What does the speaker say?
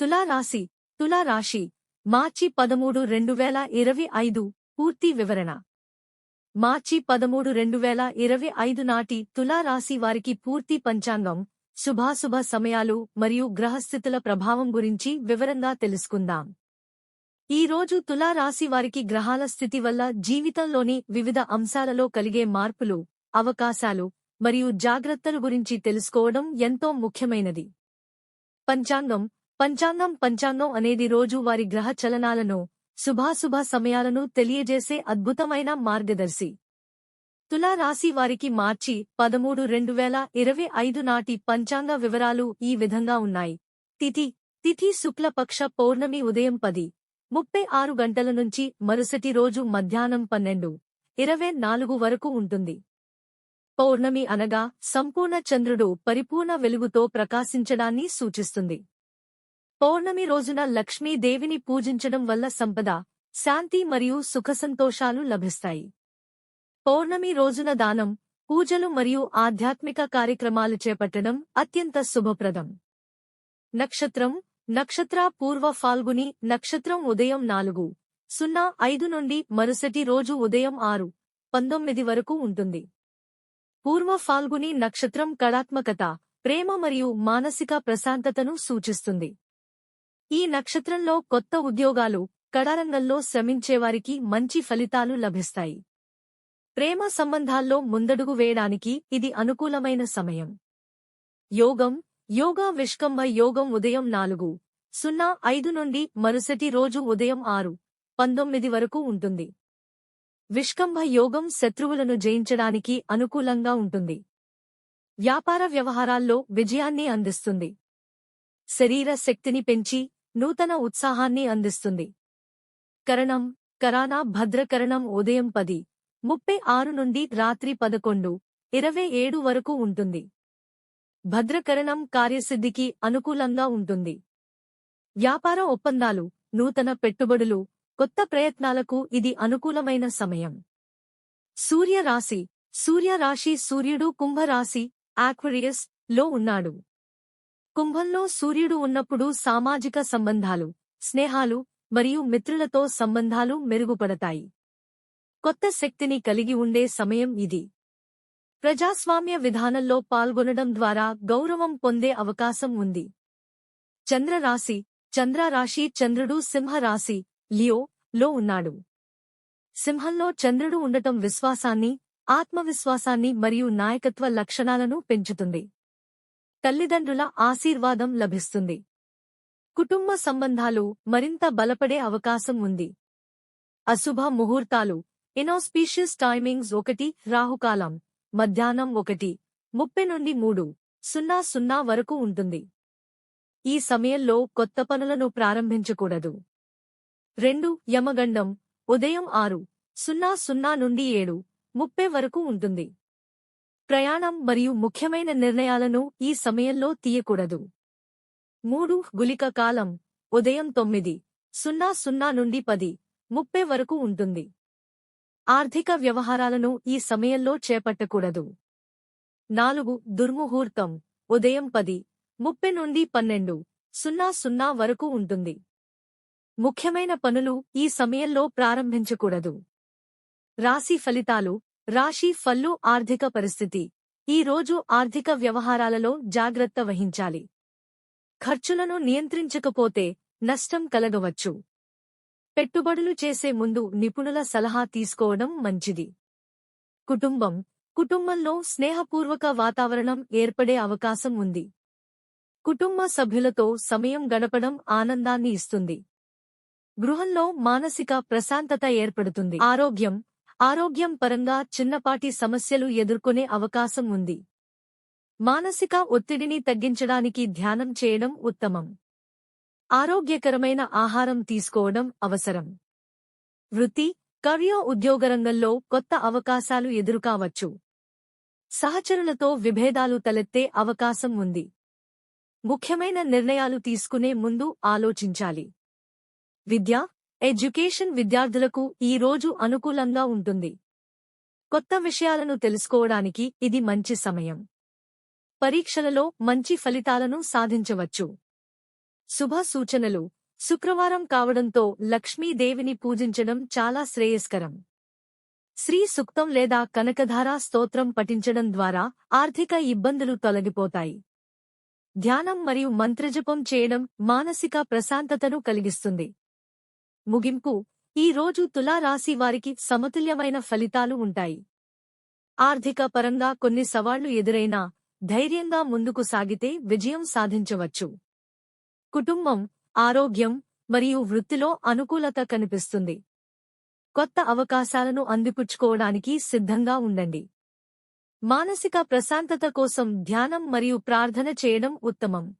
తులారాశి తులారాశి మార్చి పదమూడు రెండు వేల ఇరవై ఐదు పూర్తి వివరణ. మార్చి పదమూడు రెండు వేల ఇరవై ఐదు నాటి తులారాశి వారికి పూర్తి పంచాంగం శుభాశుభ సమయాలు మరియు గ్రహస్థితుల ప్రభావం గురించి వివరంగా తెలుసుకుందాం. ఈ రోజు తులారాశి వారికి గ్రహాల స్థితి వల్ల జీవితంలోని వివిధ అంశాలలో కలిగే మార్పులు అవకాశాలు మరియు జాగ్రత్తలు గురించి తెలుసుకోవడం ఎంతో ముఖ్యమైనది. పంచాంగం పంచాంగం పంచాంగం అనేది రోజు వారి గ్రహ చలనాలను శుభాశుభ సమయాలను తెలియజేసే అద్భుతమైన మార్గదర్శి. తులారాశి వారికి మార్చి పదమూడు రెండు వేల ఇరవై ఐదు నాటి పంచాంగ వివరాలు ఈ విధంగా ఉన్నాయి. తిథి తిథి శుక్లపక్ష పౌర్ణమి ఉదయం పది ముప్పై ఆరు గంటల నుంచి మరుసటి రోజు మధ్యాహ్నం పన్నెండు ఇరవై నాలుగు వరకు ఉంటుంది. పౌర్ణమి అనగా సంపూర్ణ చంద్రుడు పరిపూర్ణ వెలుగుతో ప్రకాశించడాన్ని సూచిస్తుంది. పౌర్ణమి రోజున లక్ష్మీదేవిని పూజించడం వల్ల సంపద శాంతి మరియు సుఖసంతోషాలు లభిస్తాయి. పౌర్ణమి రోజున దానం పూజలు మరియు ఆధ్యాత్మిక కార్యక్రమాలు చేపట్టడం అత్యంత శుభప్రదం. నక్షత్రం నక్షత్ర పూర్వ ఫాల్గుని నక్షత్రం ఉదయం నాలుగు సున్నా ఐదు నుండి మరుసటి రోజు ఉదయం ఆరు పంతొమ్మిది వరకు ఉంటుంది. పూర్వ ఫాల్గుని నక్షత్రం కళాత్మకత ప్రేమ మరియు మానసిక ప్రశాంతతను సూచిస్తుంది. ఈ నక్షత్రంలో కొత్త ఉద్యోగాలు కళారంగంలో శ్రమించేవారికి మంచి ఫలితాలు లభిస్తాయి. ప్రేమ సంబంధాల్లో ముందడుగు వేయడానికి ఇది అనుకూలమైన సమయం. యోగం యోగా విష్కంభ యోగం ఉదయం నాలుగు సున్నా ఐదు నుండి మరుసటి రోజు ఉదయం ఆరు పంతొమ్మిది వరకు ఉంటుంది. విష్కంభ యోగం శత్రువులను జయించడానికి అనుకూలంగా ఉంటుంది. వ్యాపార వ్యవహారాల్లో విజయాన్ని అందిస్తుంది. శరీర శక్తిని పెంచి నూతన ఉత్సాహాన్ని అందిస్తుంది. కరణం కరానా భద్రకరణం ఉదయం పది ముప్పై ఆరు నుండి రాత్రి పదకొండు ఇరవై ఏడు వరకు ఉంటుంది. భద్రకరణం కార్యసిద్ధికి అనుకూలంగా ఉంటుంది. వ్యాపార ఒప్పందాలు నూతన పెట్టుబడులు కొత్త ప్రయత్నాలకు ఇది అనుకూలమైన సమయం. సూర్యరాశి సూర్యరాశి సూర్యుడు కుంభరాశి ఆక్వరియస్లో ఉన్నాడు. కుంభంలో సూర్యుడు ఉన్నప్పుడు సామాజిక సంబంధాలు స్నేహాలు మరియు మిత్రులతో సంబంధాలు మెరుగుపడతాయి. కొత్త శక్తిని కలిగి ఉండే సమయం ఇది. ప్రజాస్వామ్య విధానంలో పాల్గొనడం ద్వారా గౌరవం పొందే అవకాశం ఉంది. చంద్రరాశి చంద్రరాశి చంద్రుడు సింహరాశి లియో లో ఉన్నాడు. సింహంలో చంద్రుడు ఉండటం విశ్వాసాన్ని ఆత్మవిశ్వాసాన్ని మరియు నాయకత్వ లక్షణాలను పెంచుతుంది. తల్లిదండ్రుల ఆశీర్వాదం లభిస్తుంది. కుటుంబ సంబంధాలు మరింత బలపడే అవకాశం ఉంది. అశుభ ముహూర్తాలు ఇనోస్పీషియస్ టైమింగ్స్ ఒకటి రాహుకాలం మధ్యాహ్నం ఒకటి ముప్పై నుండి మూడు సున్నా సున్నా వరకు ఉంటుంది. ఈ సమయంలో కొత్త పనులను ప్రారంభించకూడదు. రెండు యమగండం ఉదయం ఆరు సున్నా సున్నా నుండి ఏడు ముప్పై వరకు ఉంటుంది. ప్రయాణం మరియు ముఖ్యమైన నిర్ణయాలను ఈ సమయంలో తీయకూడదు. మూడు గులిక కాలం ఉదయం తొమ్మిది సున్నా సున్నా నుండి పది ముప్పై వరకు ఉంటుంది. ఆర్థిక వ్యవహారాలను ఈ సమయంలో చేపట్టకూడదు. నాలుగు దుర్ముహూర్తం ఉదయం పది ముప్పై నుండి పన్నెండు సున్నా సున్నా వరకు ఉంటుంది. ముఖ్యమైన పనులు ఈ సమయంలో ప్రారంభించకూడదు. రాశి ఫలితాలు రాశి ఫల్లు ఆర్థిక పరిస్థితి. ఈ రోజు ఆర్థిక వ్యవహారాలలో జాగ్రత్త వహించాలి. ఖర్చులను నియంత్రించకపోతే నష్టం కలగవచ్చు. పెట్టుబడులు చేసే ముందు నిపుణుల సలహా తీసుకోవడం మంచిది. కుటుంబం. కుటుంబంలో స్నేహపూర్వక వాతావరణం ఏర్పడే అవకాశం ఉంది. కుటుంబ సభ్యులతో సమయం గడపడం ఆనందాన్ని ఇస్తుంది. గృహంలో మానసిక ప్రశాంతత ఏర్పడుతుంది. ఆరోగ్యం. ఆరోగ్యం పరంగా చిన్నపాటి సమస్యలు ఎదుర్కొనే అవకాశం ఉంది. మానసిక ఒత్తిడిని తగ్గించడానికి ధ్యానం చేయడం ఉత్తమం. ఆరోగ్యకరమైన ఆహారం తీసుకోవడం అవసరం. వృత్తి కర్య ఉద్యోగరంగంలో కొత్త అవకాశాలు ఎదురుకావచ్చు. సహచరులతో విభేదాలు తలెత్తే అవకాశం ఉంది. ముఖ్యమైన నిర్ణయాలు తీసుకునే ముందు ఆలోచించాలి. విద్య ఎడ్యుకేషన్ విద్యార్థులకు ఈ రోజు అనుకూలంగా ఉంటుంది. కొత్త విషయాలను తెలుసుకోవడానికి ఇది మంచి సమయం. పరీక్షలలో మంచి ఫలితాలను సాధించవచ్చు. శుభ సూచనలు. శుక్రవారం కావడంతో లక్ష్మీదేవిని పూజించడం చాలా శ్రేయస్కరం. శ్రీ సుక్తం లేదా కనకధారా స్తోత్రం పఠించడం ద్వారా ఆర్థిక ఇబ్బందులు తొలగిపోతాయి. ధ్యానం మరియు మంత్రజపం చేయడం మానసిక ప్రశాంతతను కలిగిస్తుంది. ముగింపు. ఈ రోజు తులారాశి వారికి సమతుల్యమైన ఫలితాలు ఉంటాయి. ఆర్థిక పరంగా కొన్ని సవాళ్ళు ఎదురైనా ధైర్యంగా ముందుకు సాగితే విజయం సాధించవచ్చు. కుటుంబం ఆరోగ్యం మరియు వృత్తిలో అనుకూలత కనిపిస్తుంది. కొత్త అవకాశాలను అందిపుచ్చుకోవడానికి సిద్ధంగా ఉండండి. మానసిక ప్రశాంతత కోసం ధ్యానం మరియు ప్రార్థన చేయడం ఉత్తమం.